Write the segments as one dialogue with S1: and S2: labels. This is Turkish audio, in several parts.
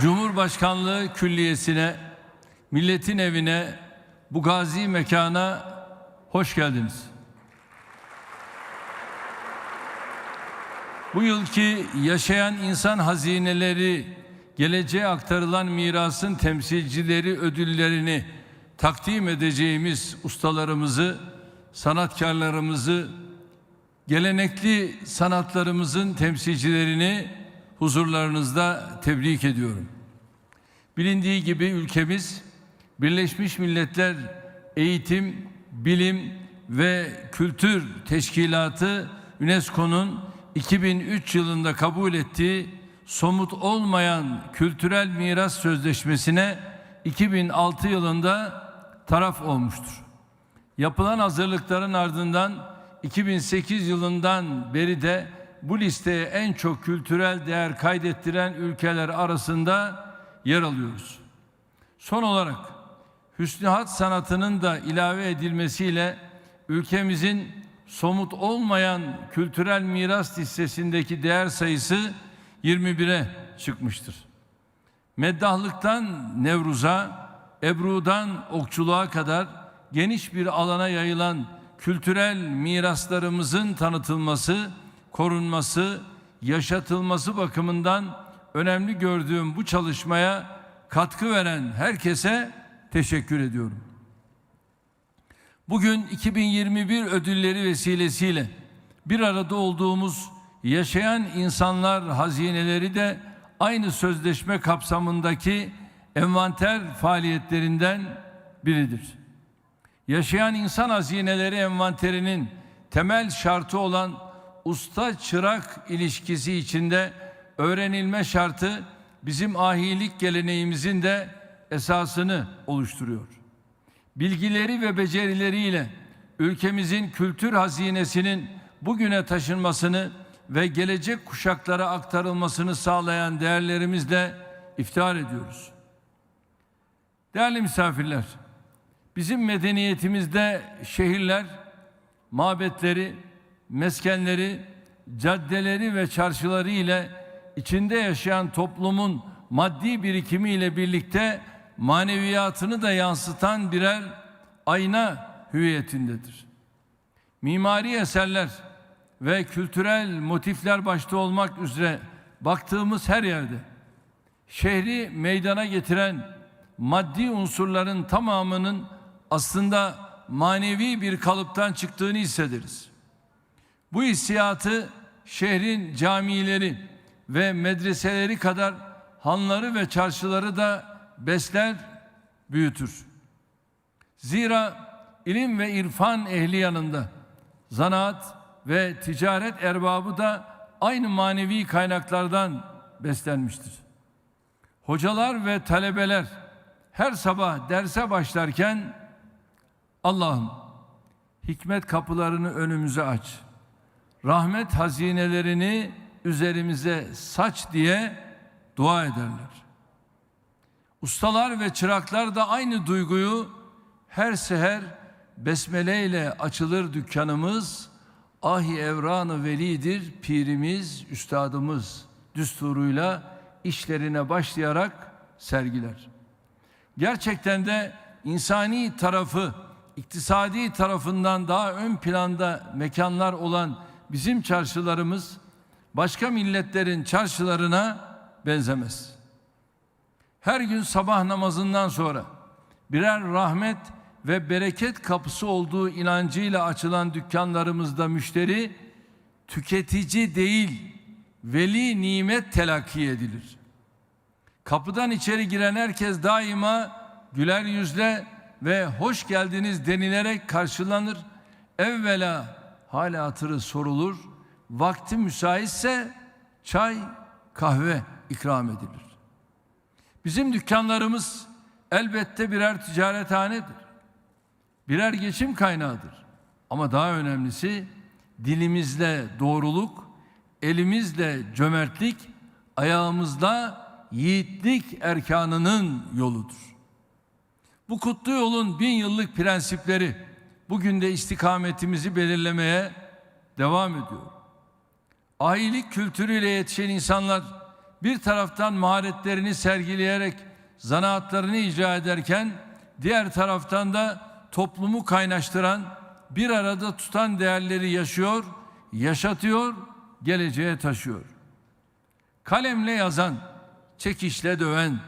S1: Cumhurbaşkanlığı Külliyesi'ne, milletin evine, bu gazi mekana hoş geldiniz. Bu yılki yaşayan insan hazineleri, geleceğe aktarılan mirasın temsilcileri ödüllerini takdim edeceğimiz ustalarımızı, sanatkarlarımızı, gelenekli sanatlarımızın temsilcilerini huzurlarınızda tebrik ediyorum. Bilindiği gibi ülkemiz Birleşmiş Milletler Eğitim, Bilim ve Kültür Teşkilatı UNESCO'nun 2003 yılında kabul ettiği somut olmayan kültürel miras sözleşmesine 2006 yılında taraf olmuştur. Yapılan hazırlıkların ardından 2008 yılından beri de bu listeye en çok kültürel değer kaydettiren ülkeler arasında yer alıyoruz. Son olarak Hüsnü Hat sanatının da ilave edilmesiyle ülkemizin somut olmayan kültürel miras listesindeki değer sayısı 21'e çıkmıştır. Meddahlıktan Nevruz'a, Ebru'dan okçuluğa kadar geniş bir alana yayılan kültürel miraslarımızın tanıtılması, korunması, yaşatılması bakımından önemli gördüğüm bu çalışmaya katkı veren herkese teşekkür ediyorum. Bugün 2021 ödülleri vesilesiyle bir arada olduğumuz yaşayan insanlar hazineleri de aynı sözleşme kapsamındaki envanter faaliyetlerinden biridir. Yaşayan insan hazineleri envanterinin temel şartı olan usta çırak ilişkisi içinde öğrenilme şartı bizim ahilik geleneğimizin de esasını oluşturuyor. Bilgileri ve becerileriyle ülkemizin kültür hazinesinin bugüne taşınmasını ve gelecek kuşaklara aktarılmasını sağlayan değerlerimizle iftihar ediyoruz. Değerli misafirler, bizim medeniyetimizde şehirler, mabetleri, meskenleri, caddeleri ve çarşıları ile içinde yaşayan toplumun maddi birikimi ile birlikte maneviyatını da yansıtan birer ayna hüviyetindedir. Mimari eserler ve kültürel motifler başta olmak üzere baktığımız her yerde şehri meydana getiren maddi unsurların tamamının aslında manevi bir kalıptan çıktığını hissederiz. Bu hissiyatı şehrin camileri ve medreseleri kadar hanları ve çarşıları da besler, büyütür. Zira ilim ve irfan ehli yanında zanaat ve ticaret erbabı da aynı manevi kaynaklardan beslenmiştir. Hocalar ve talebeler her sabah derse başlarken Allah'ım hikmet kapılarını önümüze aç. Rahmet hazinelerini üzerimize saç diye dua ederler. Ustalar ve çıraklar da aynı duyguyu her seher besmele ile açılır dükkanımız, ahi evranı velidir pirimiz, üstadımız düsturuyla işlerine başlayarak sergiler. Gerçekten de insani tarafı, iktisadi tarafından daha ön planda mekanlar olan bizim çarşılarımız başka milletlerin çarşılarına benzemez. Her gün sabah namazından sonra birer rahmet ve bereket kapısı olduğu inancıyla açılan dükkanlarımızda müşteri tüketici değil veli nimet telakki edilir. Kapıdan içeri giren herkes daima güler yüzle ve hoş geldiniz denilerek karşılanır. Evvela hala hatırı sorulur. Vakti müsaitse çay, kahve ikram edilir. Bizim dükkanlarımız elbette birer ticarethanedir. Birer geçim kaynağıdır. Ama daha önemlisi dilimizle doğruluk, elimizle cömertlik, ayağımızla yiğitlik erkanının yoludur. Bu kutlu yolun bin yıllık prensipleri bugün de istikametimizi belirlemeye devam ediyor. Ahilik kültürüyle yetişen insanlar bir taraftan maharetlerini sergileyerek zanaatlarını icra ederken diğer taraftan da toplumu kaynaştıran, bir arada tutan değerleri yaşıyor, yaşatıyor, geleceğe taşıyor. Kalemle yazan, çekişle döven,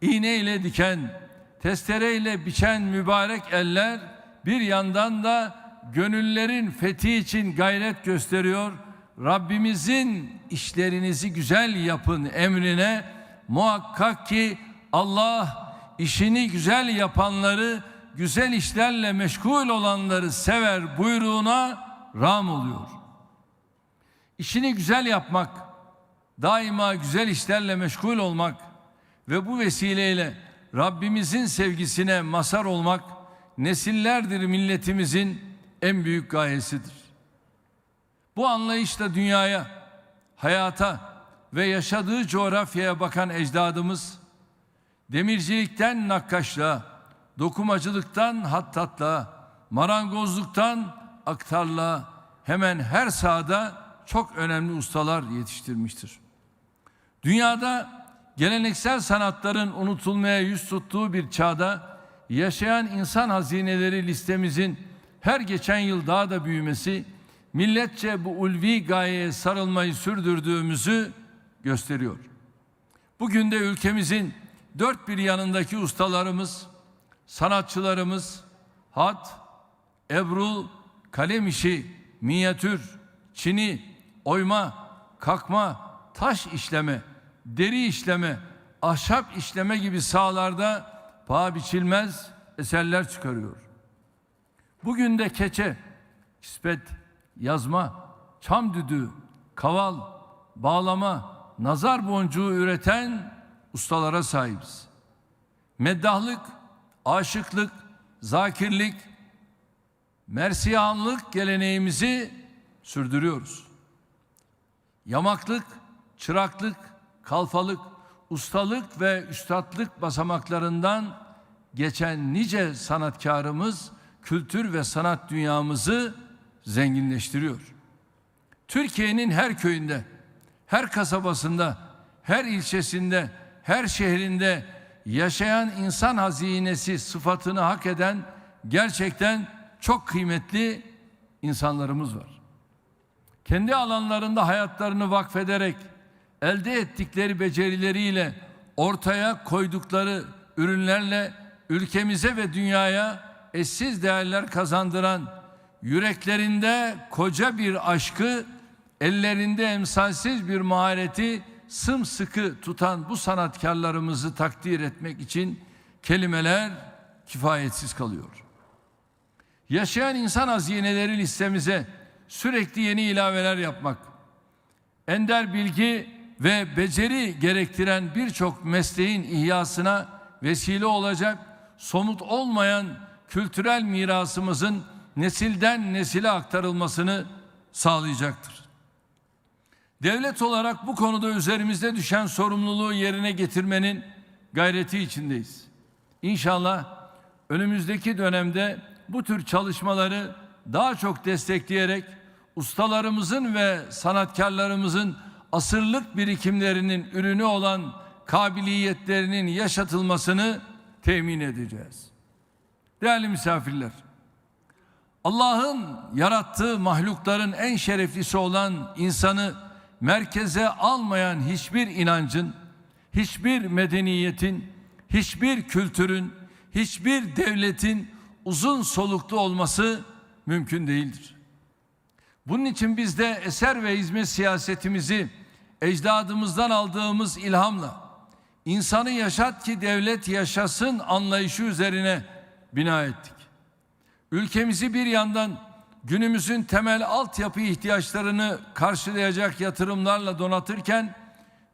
S1: iğneyle diken, testereyle biçen mübarek eller bir yandan da gönüllerin fethi için gayret gösteriyor. Rabbimizin işlerinizi güzel yapın emrine muhakkak ki Allah işini güzel yapanları, güzel işlerle meşgul olanları sever buyruğuna ram oluyor. İşini güzel yapmak, daima güzel işlerle meşgul olmak ve bu vesileyle Rabbimizin sevgisine mazhar olmak nesillerdir milletimizin en büyük gayesidir. Bu anlayışla dünyaya, hayata ve yaşadığı coğrafyaya bakan ecdadımız demircilikten nakkaşlığa, dokumacılıktan hattatlığa, marangozluktan aktarlığa hemen her sahada çok önemli ustalar yetiştirmiştir. Dünyada geleneksel sanatların unutulmaya yüz tuttuğu bir çağda yaşayan insan hazineleri listemizin her geçen yıl daha da büyümesi milletçe bu ulvi gayeye sarılmayı sürdürdüğümüzü gösteriyor. Bugün de ülkemizin dört bir yanındaki ustalarımız, sanatçılarımız hat, ebru, kalem işi, minyatür, çini, oyma, kakma, taş işleme, deri işleme, ahşap işleme gibi sahalarda paha biçilmez eserler çıkarıyor. Bugün de keçe, kispet, yazma, çam düdüğü, kaval, bağlama, nazar boncuğu üreten ustalara sahibiz. Meddahlık, aşıklık, zakirlik, mersiyanlık geleneğimizi sürdürüyoruz. Yamaklık, çıraklık, kalfalık, ustalık ve üstadlık basamaklarından geçen nice sanatkarımız kültür ve sanat dünyamızı zenginleştiriyor. Türkiye'nin her köyünde, her kasabasında, her ilçesinde, her şehrinde yaşayan insan hazinesi sıfatını hak eden gerçekten çok kıymetli insanlarımız var. Kendi alanlarında hayatlarını vakfederek elde ettikleri becerileriyle ortaya koydukları ürünlerle ülkemize ve dünyaya eşsiz değerler kazandıran yüreklerinde koca bir aşkı, ellerinde emsalsiz bir mahareti sımsıkı tutan bu sanatkarlarımızı takdir etmek için kelimeler kifayetsiz kalıyor. Yaşayan insan hazineleri listemize sürekli yeni ilaveler yapmak, ender bilgi ve beceri gerektiren birçok mesleğin ihyasına vesile olacak somut olmayan kültürel mirasımızın nesilden nesile aktarılmasını sağlayacaktır. Devlet olarak bu konuda üzerimizde düşen sorumluluğu yerine getirmenin gayreti içindeyiz. İnşallah önümüzdeki dönemde bu tür çalışmaları daha çok destekleyerek ustalarımızın ve sanatkarlarımızın asırlık birikimlerinin ürünü olan kabiliyetlerinin yaşatılmasını temin edeceğiz. Değerli misafirler, Allah'ın yarattığı mahlukların en şereflisi olan insanı merkeze almayan hiçbir inancın, hiçbir medeniyetin, hiçbir kültürün, hiçbir devletin uzun soluklu olması mümkün değildir. Bunun için biz de eser ve hizmet siyasetimizi ecdadımızdan aldığımız ilhamla insanı yaşat ki devlet yaşasın anlayışı üzerine bina ettik. Ülkemizi bir yandan günümüzün temel altyapı ihtiyaçlarını karşılayacak yatırımlarla donatırken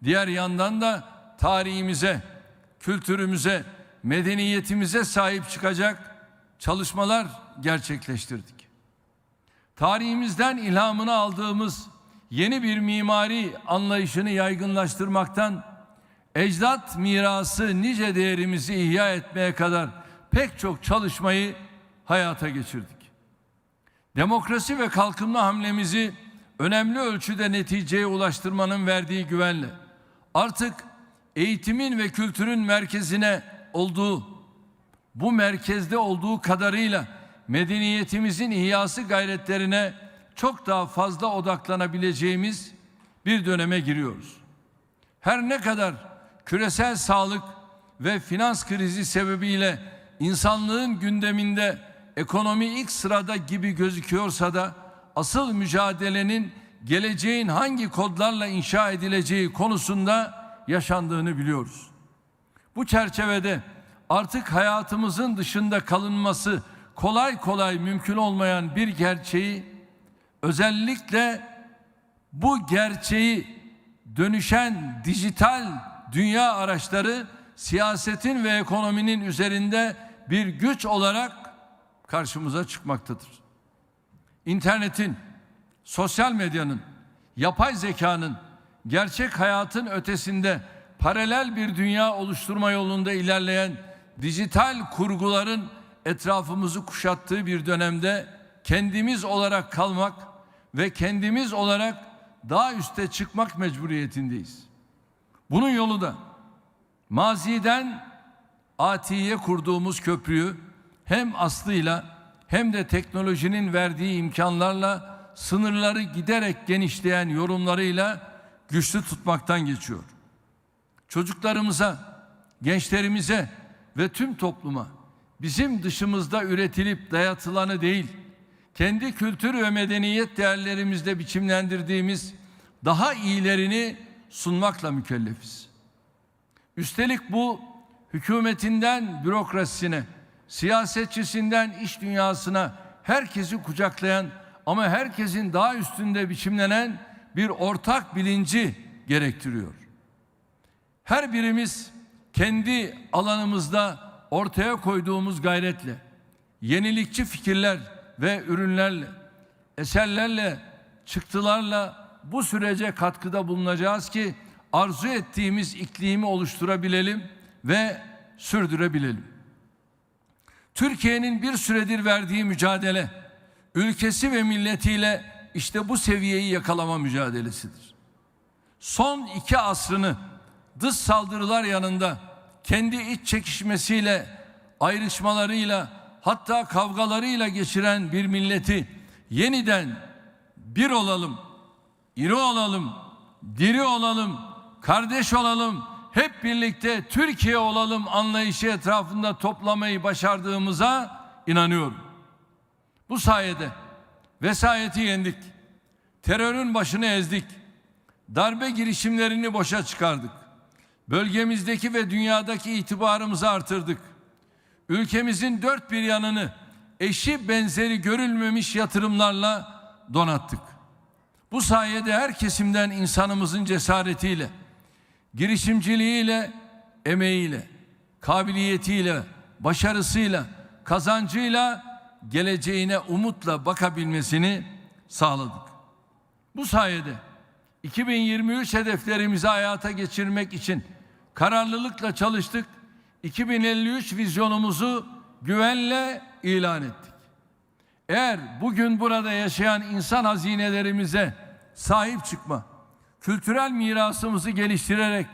S1: diğer yandan da tarihimize, kültürümüze, medeniyetimize sahip çıkacak çalışmalar gerçekleştirdik. Tarihimizden ilhamını aldığımız yeni bir mimari anlayışını yaygınlaştırmaktan ecdat mirası nice değerimizi ihya etmeye kadar pek çok çalışmayı hayata geçirdik. Demokrasi ve kalkınma hamlemizi önemli ölçüde neticeye ulaştırmanın verdiği güvenle artık eğitimin ve kültürün merkezine olduğu, bu merkezde olduğu kadarıyla medeniyetimizin ihyası gayretlerine çok daha fazla odaklanabileceğimiz bir döneme giriyoruz. Her ne kadar küresel sağlık ve finans krizi sebebiyle insanlığın gündeminde ekonomi ilk sırada gibi gözüküyorsa da asıl mücadelenin geleceğin hangi kodlarla inşa edileceği konusunda yaşandığını biliyoruz. Bu çerçevede artık hayatımızın dışında kalınması kolay kolay mümkün olmayan bir gerçeği özellikle bu gerçeği dönüşen dijital dünya araçları siyasetin ve ekonominin üzerinde bir güç olarak karşımıza çıkmaktadır. İnternetin, sosyal medyanın, yapay zekanın gerçek hayatın ötesinde paralel bir dünya oluşturma yolunda ilerleyen dijital kurguların etrafımızı kuşattığı bir dönemde kendimiz olarak kalmak ve kendimiz olarak daha üste çıkmak mecburiyetindeyiz. Bunun yolu da maziden atiye kurduğumuz köprüyü hem aslıyla hem de teknolojinin verdiği imkanlarla sınırları giderek genişleyen yorumlarıyla güçlü tutmaktan geçiyor. Çocuklarımıza, gençlerimize ve tüm topluma bizim dışımızda üretilip dayatılanı değil, kendi kültür ve medeniyet değerlerimizle biçimlendirdiğimiz daha iyilerini sunmakla mükellefiz. Üstelik bu hükümetinden bürokrasisine, siyasetçisinden iş dünyasına herkesi kucaklayan ama herkesin daha üstünde biçimlenen bir ortak bilinci gerektiriyor. Her birimiz kendi alanımızda ortaya koyduğumuz gayretle, yenilikçi fikirler ve ürünlerle, eserlerle, çıktılarla bu sürece katkıda bulunacağız ki arzu ettiğimiz iklimi oluşturabilelim ve sürdürebilelim. Türkiye'nin bir süredir verdiği mücadele, ülkesi ve milletiyle işte bu seviyeyi yakalama mücadelesidir. Son iki asrını dış saldırılar yanında kendi iç çekişmesiyle, ayrışmalarıyla, hatta kavgalarıyla geçiren bir milleti yeniden bir olalım, iri olalım, diri olalım, kardeş olalım, hep birlikte Türkiye olalım anlayışı etrafında toplamayı başardığımıza inanıyorum. Bu sayede vesayeti yendik, terörün başını ezdik, darbe girişimlerini boşa çıkardık. Bölgemizdeki ve dünyadaki itibarımızı artırdık. Ülkemizin dört bir yanını eşi benzeri görülmemiş yatırımlarla donattık. Bu sayede her kesimden insanımızın cesaretiyle, girişimciliğiyle, emeğiyle, kabiliyetiyle, başarısıyla, kazancıyla geleceğine umutla bakabilmesini sağladık. Bu sayede 2023 hedeflerimizi hayata geçirmek için kararlılıkla çalıştık. 2053 vizyonumuzu güvenle ilan ettik. Eğer bugün burada yaşayan insan hazinelerimize sahip çıkma, kültürel mirasımızı geliştirerek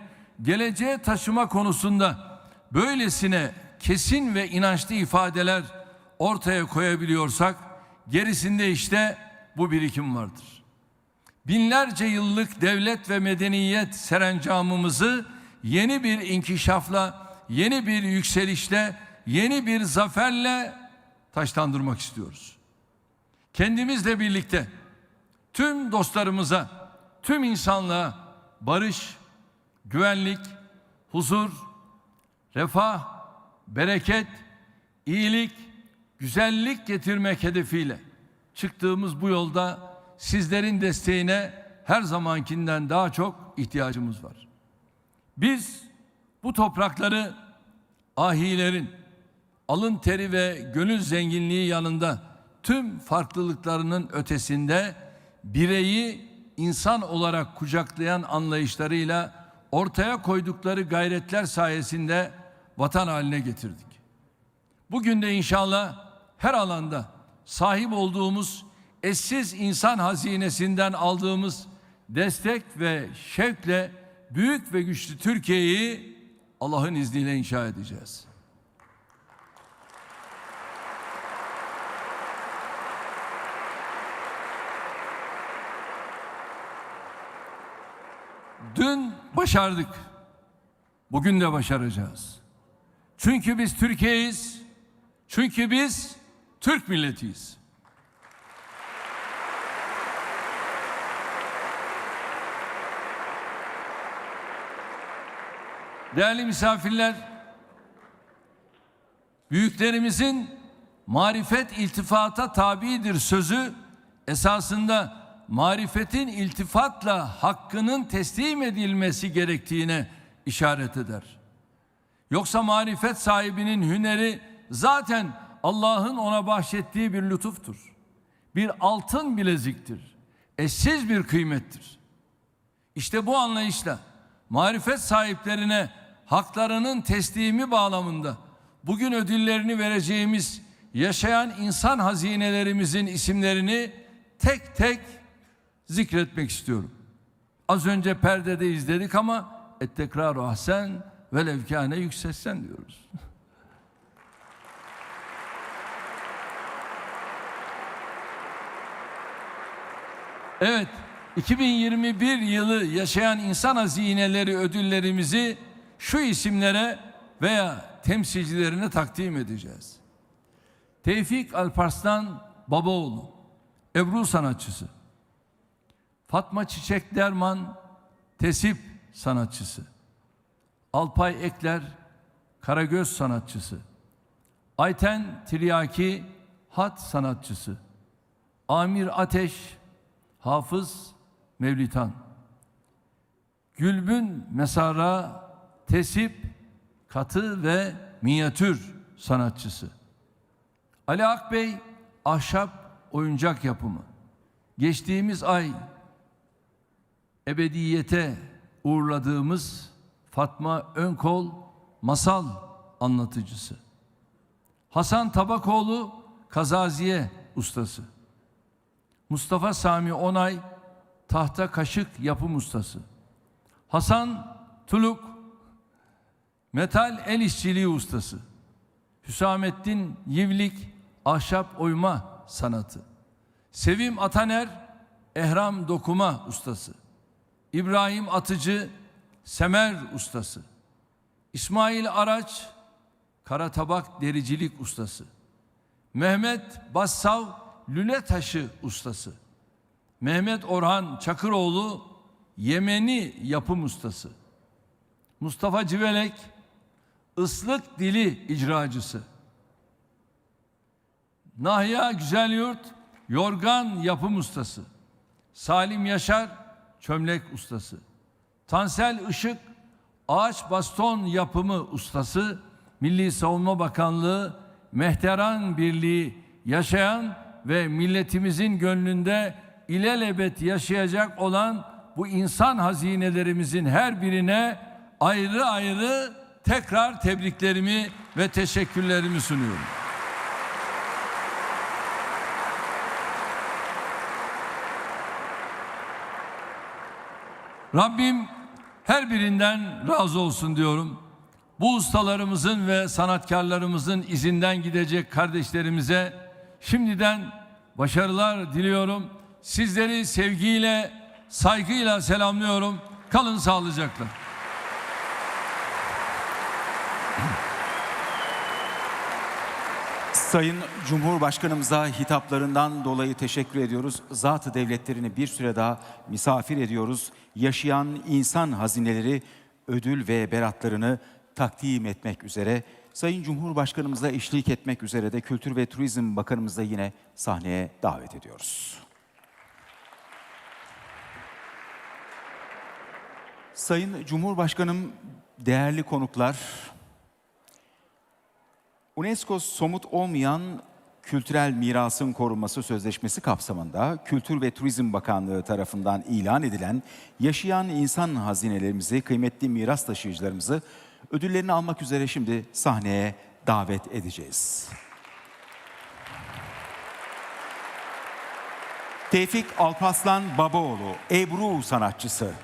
S1: geleceğe taşıma konusunda böylesine kesin ve inançlı ifadeler ortaya koyabiliyorsak gerisinde işte bu birikim vardır. Binlerce yıllık devlet ve medeniyet serencamımızı yeni bir inkişafla, yeni bir yükselişle, yeni bir zaferle taşlandırmak istiyoruz. Kendimizle birlikte tüm dostlarımıza, tüm insanlığa barış, güvenlik, huzur, refah, bereket, iyilik, güzellik getirmek hedefiyle çıktığımız bu yolda sizlerin desteğine her zamankinden daha çok ihtiyacımız var. Biz bu toprakları ahilerin alın teri ve gönül zenginliği yanında tüm farklılıklarının ötesinde bireyi insan olarak kucaklayan anlayışlarıyla ortaya koydukları gayretler sayesinde vatan haline getirdik. Bugün de inşallah her alanda sahip olduğumuz eşsiz insan hazinesinden aldığımız destek ve şevkle büyük ve güçlü Türkiye'yi Allah'ın izniyle inşa edeceğiz. Dün başardık. Bugün de başaracağız. Çünkü biz Türkiye'yiz. Çünkü biz Türk milletiyiz. Değerli misafirler, büyüklerimizin marifet iltifata tabidir sözü esasında marifetin iltifatla hakkının teslim edilmesi gerektiğine işaret eder. Yoksa marifet sahibinin hüneri zaten Allah'ın ona bahşettiği bir lütuftur. Bir altın bileziktir. Eşsiz bir kıymettir. İşte bu anlayışla marifet sahiplerine haklarının teslimi bağlamında bugün ödüllerini vereceğimiz yaşayan insan hazinelerimizin isimlerini tek tek zikretmek istiyorum. Az önce perdede izledik ama et tekrar ahsen ve levkâne yüksessen diyoruz. Evet, 2021 yılı yaşayan insan hazineleri ödüllerimizi şu isimlere veya temsilcilerine takdim edeceğiz. Tevfik Alparslan Babaoğlu, Ebru sanatçısı. Fatma Çiçek Derman, Tesip sanatçısı. Alpay Ekler, Karagöz sanatçısı. Ayten Tiryaki, Hat sanatçısı. Amir Ateş, Hafız Mevlitan. Gülbün Mesara, Tesip, Katı ve Minyatür sanatçısı. Ali Akbey, Ahşap Oyuncak Yapımı. Geçtiğimiz ay ebediyete uğurladığımız Fatma Önkol masal anlatıcısı. Hasan Tabakoğlu kazaziye ustası. Mustafa Sami Onay tahta kaşık yapım ustası. Hasan Tuluk metal el işçiliği ustası. Hüsamettin Yivlik ahşap oyma sanatı. Sevim Ataner ehram dokuma ustası. İbrahim Atıcı semer ustası. İsmail Araç kara tabak dericilik ustası. Mehmet Bassav lüle taşı ustası. Mehmet Orhan Çakıroğlu Yemeni yapım ustası. Mustafa Civelek ıslık dili icracısı. Nahya Güzelyurt yorgan yapım ustası. Salim Yaşar çömlek ustası. Tansel Işık ağaç baston yapımı ustası. Milli Savunma Bakanlığı Mehteran Birliği yaşayan ve milletimizin gönlünde ilelebet yaşayacak olan bu insan hazinelerimizin her birine ayrı ayrı tekrar tebriklerimi ve teşekkürlerimi sunuyorum. Rabbim her birinden razı olsun diyorum. Bu ustalarımızın ve sanatkarlarımızın izinden gidecek kardeşlerimize şimdiden başarılar diliyorum. Sizleri sevgiyle, saygıyla selamlıyorum. Kalın sağlıcakla.
S2: Sayın Cumhurbaşkanımıza hitaplarından dolayı teşekkür ediyoruz. Zatı devletlerini bir süre daha misafir ediyoruz. Yaşayan insan hazineleri ödül ve beratlarını takdim etmek üzere. Sayın Cumhurbaşkanımıza eşlik etmek üzere de Kültür ve Turizm Bakanımızı yine sahneye davet ediyoruz. Sayın Cumhurbaşkanım, değerli konuklar, UNESCO somut olmayan kültürel mirasın korunması sözleşmesi kapsamında Kültür ve Turizm Bakanlığı tarafından ilan edilen yaşayan insan hazinelerimizi, kıymetli miras taşıyıcılarımızı ödüllerini almak üzere şimdi sahneye davet edeceğiz. Tevfik Alpaslan Babaoğlu, Ebru sanatçısı.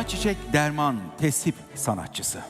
S2: Fatma Çiçek Derman tesip sanatçısı.